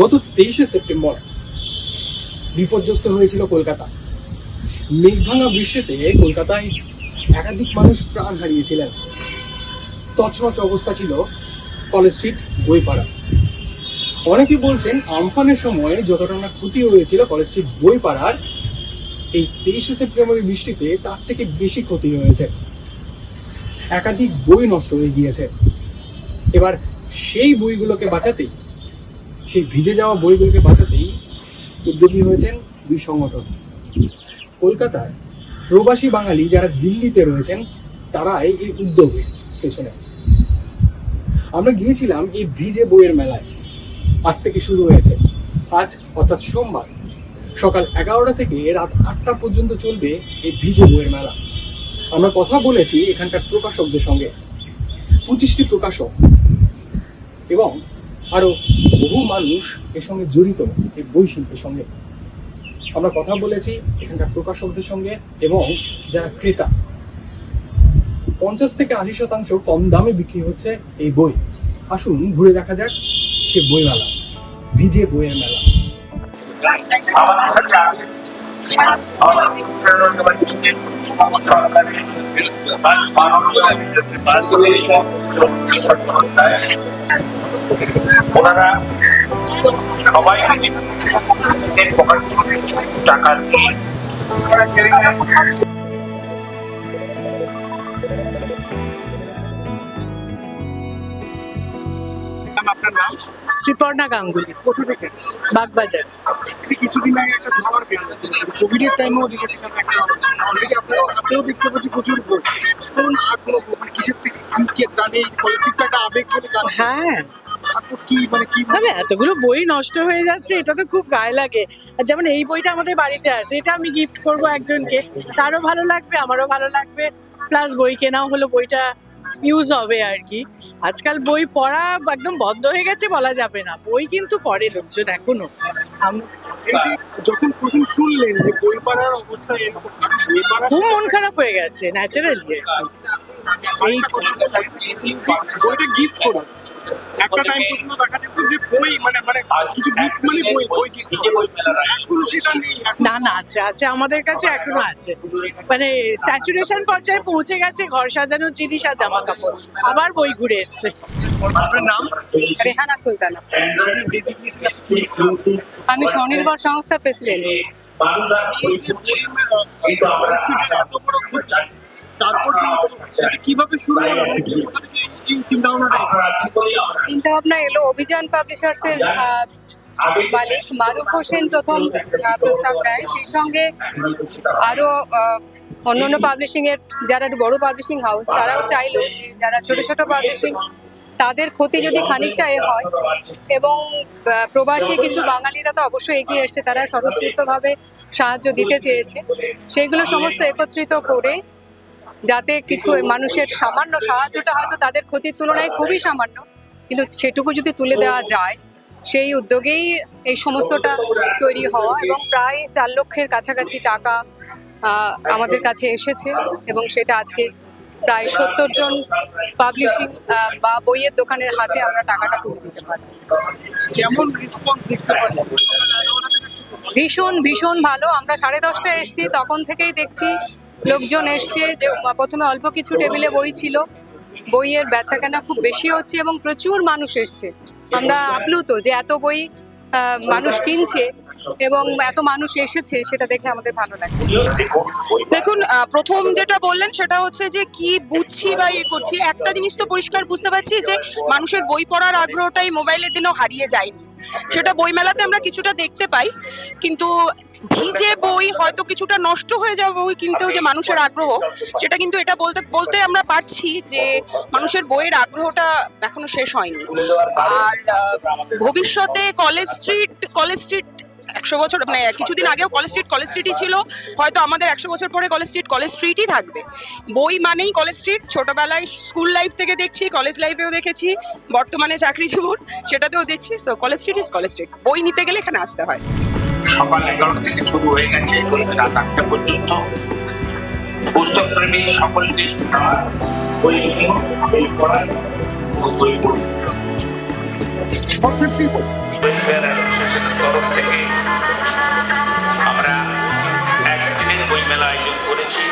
গত তেইশে সেপ্টেম্বর বিপর্যস্ত হয়েছিল কলকাতা। মেঘভাঙা বৃষ্টিতে কলকাতায় একাধিক মানুষ প্রাণ হারিয়েছিলেন। তছনছ অবস্থা ছিল কলেজ স্ট্রিট, বইপাড়া। অনেকে বলছেন আমফানের সময় যতটা না ক্ষতি হয়েছিল কলেজ স্ট্রিট, বইপাড়ার এই তেইশে সেপ্টেম্বরের বৃষ্টিতে তার থেকে বেশি ক্ষতি হয়েছে। একাধিক বই নষ্ট হয়ে গিয়েছে। এবার সেই বইগুলোকে বাঁচাতেই সেই ভিজে যাওয়া বইগুলোকে বাঁচাতেই উদ্যোগী হয়েছেন দুই সংগঠন। কলকাতার প্রবাসী বাঙালি যারা দিল্লিতে রয়েছেন, তারাই এই উদ্যোগের পেছনে। আমরা গিয়েছিলাম এই ভিজে বইয়ের মেলায়। আজ থেকে শুরু হয়েছে। আজ অর্থাৎ সোমবার, সকাল এগারোটা থেকে রাত আটটা পর্যন্ত চলবে এই ভিজে বইয়ের মেলা। আমরা কথা বলেছি এখানকার প্রকাশকদের সঙ্গে। পঁচিশটি প্রকাশক এবং আরও বহু মানুষ এর সঙ্গে জড়িত এই বই শিল্পের সঙ্গে। আমরা কথা বলেছি এখানকার প্রকাশকদের সঙ্গে এবং যারা ক্রেতা। পঞ্চাশ থেকে আশি শতাংশ কম দামে বিক্রি হচ্ছে এই বই। আসুন ঘুরে দেখা যাক সে বই মেলা ভিজে বইয়ের মেলা। ওনারা সবাই টাকা দিয়ে আপনার নাম? শ্রীপর্ণা গাঙ্গুলি কোথা থেকে? বাগবাজার। কিছুদিন আগে একটা ঝড় গেল কোভিড এর টাইমেও জিজ্ঞেসিলাম একটা অলরেডি আপনারা আপনারাও দেখতে পাচ্ছি প্রচুর বই কোন আগ্রহ মানে কিসের থেকে কি কি জানে পলিসিটা একটা আবেগ বলে কাজ। হ্যাঁ। কি মানে কি? এতগুলো বই নষ্ট হয়ে যাচ্ছে এটা তো খুব গায়ে লাগে। আর যেমন এই বইটা আমাদের বাড়িতে আছে এটা আমি গিফট করব একজনকে। তারও ভালো লাগবে আমারও ভালো লাগবে। প্লাস বই কেনাও হলো বইটা ইউজ হবে আর কি। আজকাল বই পড়া একদম বন্ধ হয়ে গেছে বলা যাবে না। বই কিন্তু পড়ে লোকজন এখনও। আম- যখন প্রথম শুনলেন যে বই পড়ার অবস্থা এরকম বই খুব মন খারাপ হয়ে গেছে ন্যাচারালি এই বইটা গিফট করো একটা টাইম পর্যন্ত দেখা যেত যে বই মানে মানে কিছু গিফট মানে বই বই গিফট এখন সেটা নেই না না আছে আছে আমাদের কাছে এখনও আছে। মানে স্যাচুরেশন পর্যায়ে পৌঁছে গেছে ঘর সাজানোর জিনিস আর জামা কাপড় আবার বই ঘুরে এসছে। আপনার নাম? রেহানা সুলতানা। আপনার ডেজিগনেশন কি আমি স্বনির্ভর সংস্থার প্রেসিডেন্ট তারপর কীভাবে শুরু হলো? চিন্তা ভাবনাটা চিন্তা ভাবনা এলো অভিযান পাবলিশার্সের মালিক মারুফ হোসেন প্রথম প্রস্তাব দেয়। সেই সঙ্গে আরও অন্যান্য পাবলিশিং এর যারা বড় পাবলিশিং হাউস তারাও চাইলো যে যারা ছোট ছোট পাবলিশিং তাদের ক্ষতি যদি খানিকটা এ হয় এবং প্রবাসী কিছু বাঙালিরা তো অবশ্যই এগিয়ে এসছে, তারা স্বতঃস্ফূর্তভাবে সাহায্য দিতে চেয়েছে। সেইগুলো সমস্ত একত্রিত করে যাতে কিছু মানুষের সামান্য সাহায্যটা হয়তো তাদের ক্ষতির তুলনায় খুবই সামান্য। কিন্তু সেটুকু যদি তুলে দেওয়া যায় সেই উদ্যোগেই এই সমস্তটা তৈরি হওয়া এবং প্রায় চার লক্ষের কাছাকাছি টাকা আমাদের কাছে এসেছে এবং সেটা আজকে প্রায় সত্তর জন পাবলিশিং বা বইয়ের দোকানের হাতে আমরা টাকাটা তুলে দিতে পারি। কেমন রেসপন্স দেখতে পাচ্ছি? ভীষণ ভীষণ ভালো। আমরা সাড়ে দশটায় এসছি তখন থেকেই দেখছি লোকজন এসছে যে প্রথমে অল্প কিছু টেবিলে বই ছিল। বইয়ের বেচাকেনা খুব বেশি হচ্ছে এবং প্রচুর মানুষ এসছে। আমরা আপ্লুত যে এত বই মানুষ কিনছে এবং এত মানুষ এসেছে, সেটা দেখে আমাদের ভালো লাগছে। দেখুন প্রথম যেটা বললেন সেটা হচ্ছে যে, কি বুঝছি বা ইয়ে করছি, একটা জিনিস তো পরিষ্কার বুঝতে পারছি যে, মানুষের বই পড়ার আগ্রহটাই মোবাইলের দিনেও হারিয়ে যায়নি। সেটা বইমেলাতে আমরা কিছুটা দেখতে পাই, কিন্তু ভিজে বই হয়তো কিছুটা নষ্ট হয়ে যাওয়া বই কিনতেও যে মানুষের আগ্রহ, সেটা কিন্তু এটা বলতে বলতে আমরা পারছি যে মানুষের বইয়ের আগ্রহটা এখনও শেষ হয়নি। আর ভবিষ্যতে কলেজ স্ট্রিট কলেজ স্ট্রিট একশো বছর মানে কিছুদিন আগেও কলেজ স্ট্রিট কলেজ স্ট্রিটই ছিল। হয়তো আমাদের একশো বছর পরে কলেজ স্ট্রিট কলেজ স্ট্রিটই থাকবে। বই মানেই কলেজ স্ট্রিট ছোটবেলায় স্কুল লাইফ থেকে দেখছি কলেজ লাইফেও দেখেছি। বর্তমানে চাকরি জীবন, সেটাতেও দেখছি। So College Street is College Street বই নিতে গেলে এখানে আসতে হয়। সকাল এগারো থেকে শুরু হয়ে গেছে রাত আটটা পর্যন্ত। পুস্তক প্রেমী বই ও বই। তরফ থেকে আমরা একদিনের বইমেলা আয়োজন করেছি।